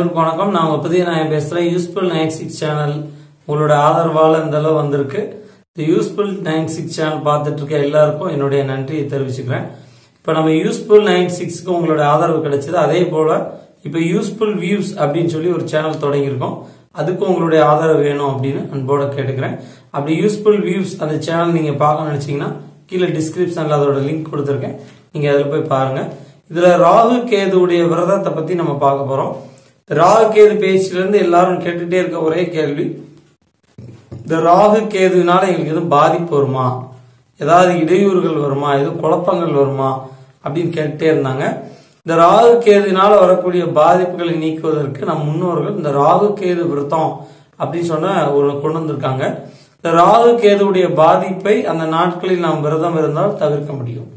அனைவருக்கும் வணக்கம். நான் உபதிய புதிய நாயன் பேசுறேன். யூஸ்ஃபுல் நைன் சிக்ஸ் சேனல் உங்களோட ஆதரவால் இந்த அளவு வந்திருக்கு. இந்த யூஸ்ஃபுல் நைன் சிக்ஸ் சேனல் பார்த்துட்டு இருக்க எல்லாருக்கும் என்னுடைய நன்றியை தெரிவிச்சுக்கிறேன். இப்போ நம்ம யூஸ்ஃபுல் நைன் சிக்ஸ்க்கு உங்களோட ஆதரவு கிடைச்சது. அதே போல இப்போ யூஸ்ஃபுல் வியூஸ் அப்படின்னு சொல்லி ஒரு சேனல் தொடங்கியிருக்கோம். அதுக்கு உங்களுடைய ஆதரவு வேணும் அப்படின்னு அன்போட கேட்டுக்கிறேன். அப்படி யூஸ்ஃபுல் வியூஸ் அந்த சேனல் நீங்க பார்க்க நினைச்சீங்கன்னா கீழே டிஸ்கிரிப்ஷன்ல அதோட லிங்க் கொடுத்துருக்கேன். நீங்க அதில் போய் பாருங்க. இதுல ராகு கேதுவுடைய விரதத்தை பத்தி நம்ம பார்க்க போறோம். ராகு கேது பேச்சுல இருந்து எல்லாரும் கேட்டுட்டே இருக்க ஒரே கேள்வி. இந்த ராகு கேதுனால எங்களுக்கு எதுவும் பாதிப்பு வருமா? ஏதாவது இடையூறுகள் வருமா? எதுவும் குழப்பங்கள் வருமா? அப்படின்னு கேட்டுட்டே இருந்தாங்க. இந்த ராகு கேதுனால வரக்கூடிய பாதிப்புகளை நீக்குவதற்கு நம் முன்னோர்கள் இந்த ராகு கேது விரதம் அப்படின்னு சொன்ன ஒன்று கொண்டு வந்திருக்காங்க. இந்த ராகு கேதுவுடைய பாதிப்பை அந்த நாட்களில் நாம் விரதம் இருந்தால் தவிர்க்க முடியும்.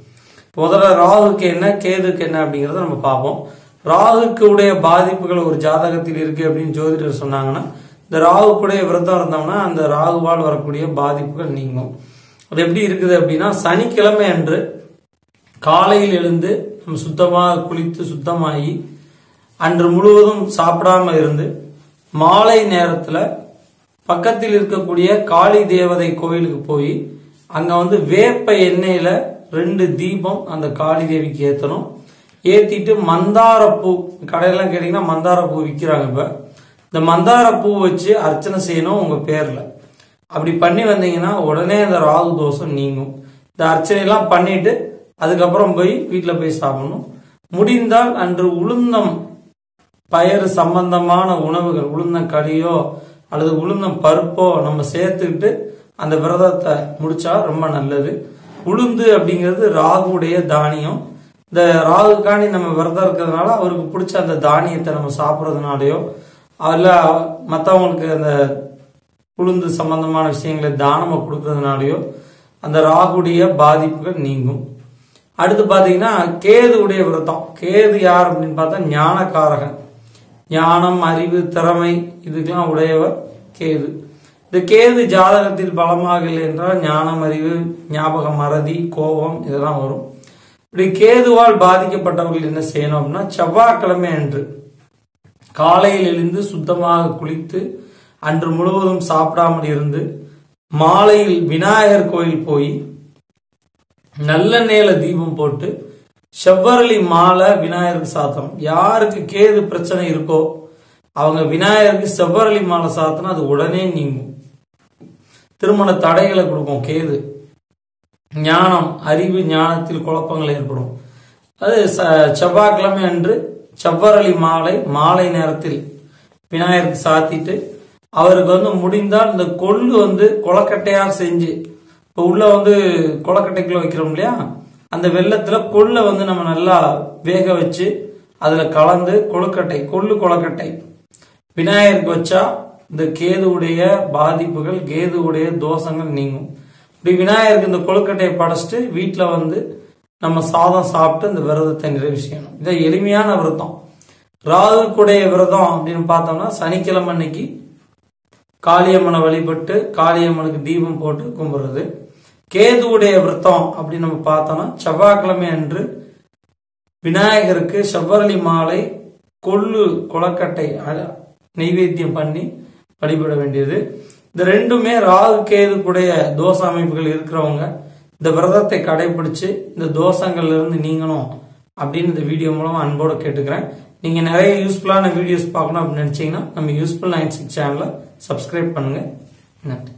முதல்ல ராகுக்கு என்ன கேதுக்கு என்ன அப்படிங்கறத நம்ம பார்ப்போம். ராகுக்கு உடைய பாதிப்புகள் ஒரு ஜாதகத்தில் இருக்கு அப்படின்னு ஜோதிடர் சொன்னாங்கன்னா இந்த ராகுக்குடைய விரதம் இருந்தோம்னா அந்த ராகுவால் வரக்கூடிய பாதிப்புகள் நீங்கும். அது எப்படி இருக்குது அப்படின்னா சனிக்கிழமை அன்று காலையில் எழுந்து நம்ம சுத்தமாக குளித்து சுத்தமாகி அன்று முழுவதும் சாப்பிடாம இருந்து மாலை நேரத்துல பக்கத்தில் இருக்கக்கூடிய காளி தேவதை கோயிலுக்கு போய் அங்க வந்து வேப்ப எண்ணெயில ரெண்டு தீபம் அந்த காளி தேவிக்கு ஏத்தணும். ஏத்திட்டு மந்தார பூ கடையெல்லாம் கேட்டீங்கன்னா மந்தாரப்பூ விற்கிறாங்க இப்ப. இந்த மந்தாரப்பூ வச்சு அர்ச்சனை செய்யணும் உங்க பேர்ல. அப்படி பண்ணி வந்தீங்கன்னா உடனே அந்த ராகு தோஷம் நீங்கும். இந்த அர்ச்சனையெல்லாம் பண்ணிட்டு அதுக்கப்புறம் போய் வீட்டில் போய் சாப்பிடணும். முடிந்தால் அன்று உளுந்தம் பயறு சம்பந்தமான உணவுகள் உளுந்தம் களியோ அல்லது உளுந்தம் பருப்போ நம்ம சேர்த்துக்கிட்டு அந்த விரதத்தை முடிச்சா ரொம்ப நல்லது. உளுந்து அப்படிங்கிறது ராகுடைய தானியம். இந்த ராகுக்காண்டி நம்ம விரதம் இருக்கிறதுனால அவருக்கு பிடிச்ச அந்த தானியத்தை நம்ம சாப்பிட்றதுனாலையோ அதில் மற்றவங்களுக்கு அந்த உளுந்து சம்பந்தமான விஷயங்களை தானமாக கொடுக்கறதுனாலையோ அந்த ராகுடைய பாதிப்புகள் நீங்கும். அடுத்து பார்த்தீங்கன்னா கேதுவுடைய விரதம். கேது யார் அப்படின்னு பார்த்தா ஞானக்காரகன். ஞானம் அறிவு திறமை இதுக்கெல்லாம் உடையவர் கேது. இந்த கேது ஜாதகத்தில் பலமாக இல்லை என்றால் ஞானம் அறிவு ஞாபக மறதி கோபம் இதெல்லாம் வரும். இப்படி கேதுவால் பாதிக்கப்பட்டவர்கள் என்ன செய்யணும் அப்படின்னா செவ்வாய்க்கிழமை அன்று காலையில் எழுந்து சுத்தமாக குளித்து அன்று முழுவதும் சாப்பிடாமல் இருந்து மாலையில் விநாயகர் கோயில் போய் நல்லெண்ணெயில தீபம் போட்டு செவ்வரளி மாலை விநாயகருக்கு சாத்தணும். யாருக்கு கேது பிரச்சனை இருக்கோ அவங்க விநாயகருக்கு செவ்வரளி மாலை சாத்தினா அது உடனே நீங்கும். திருமண தடைகளை கொடுக்கும் கேது. ஞானம் அறிவு ஞானத்தில் குழப்பங்கள் ஏற்படும். அது ச- செவ்வாய்க்கிழமை அன்று செவ்வரளி மாலை மாலை நேரத்தில் விநாயகருக்கு சாத்திட்டு அவருக்கு வந்து முடிந்தால் இந்த கொள்ளு வந்து கொலக்கட்டையாக செஞ்சு இப்போ உள்ள வந்து கொலக்கட்டைக்குள்ள வைக்கிறோம் இல்லையா? அந்த வெள்ளத்துல கொள்ளை வந்து நம்ம நல்லா வேக வச்சு அதுல கலந்து கொழுக்கட்டை கொள்ளு கொலக்கட்டை. விநாயகருக்கு வச்சா இந்த கேதுவுடைய பாதிப்புகள் கேதுவுடைய தோஷங்கள் நீங்கும். இப்படி விநாயகருக்கு இந்த கொழுக்கட்டையை படைச்சிட்டு வீட்டில் வந்து நம்ம சாதம் சாப்பிட்டு இந்த விரதத்தை நிறைவு செய்யணும் இதை எளிமையான விரதம். ராகுக்குடைய விரதம் அப்படின்னு பார்த்தோம்னா சனிக்கிழமை அன்னைக்கு காளியம்மனை வழிபட்டு காளியம்மனுக்கு தீபம் போட்டு கும்பிடுறது. கேதுவுடைய விரதம் அப்படின்னு நம்ம பார்த்தோம்னா செவ்வாய்க்கிழமை அன்று விநாயகருக்கு செவ்வரளி மாலை கொள்ளு கொலக்கட்டை அ- நெய்வேத்தியம் பண்ணி வழிபட வேண்டியது. இந்த ரெண்டுமே ராகு கேதுக்குடைய தோச அமைப்புகள் இருக்கிறவங்க இந்த விரதத்தை கடைபிடிச்சு இந்த தோஷங்கள்ல இருந்து நீங்கணும் அப்படின்னு இந்த வீடியோ மூலமா அன்போட கேட்டுக்கிறேன். நீங்க நிறைய யூஸ்ஃபுல்லான வீடியோஸ் பார்க்கணும் அப்படின்னு நினைச்சீங்கன்னா நம்ம யூஸ்ஃபுல் நைன் சிக்ஸ் சேனலை சப்ஸ்கிரைப் பண்ணுங்க. நன்றி.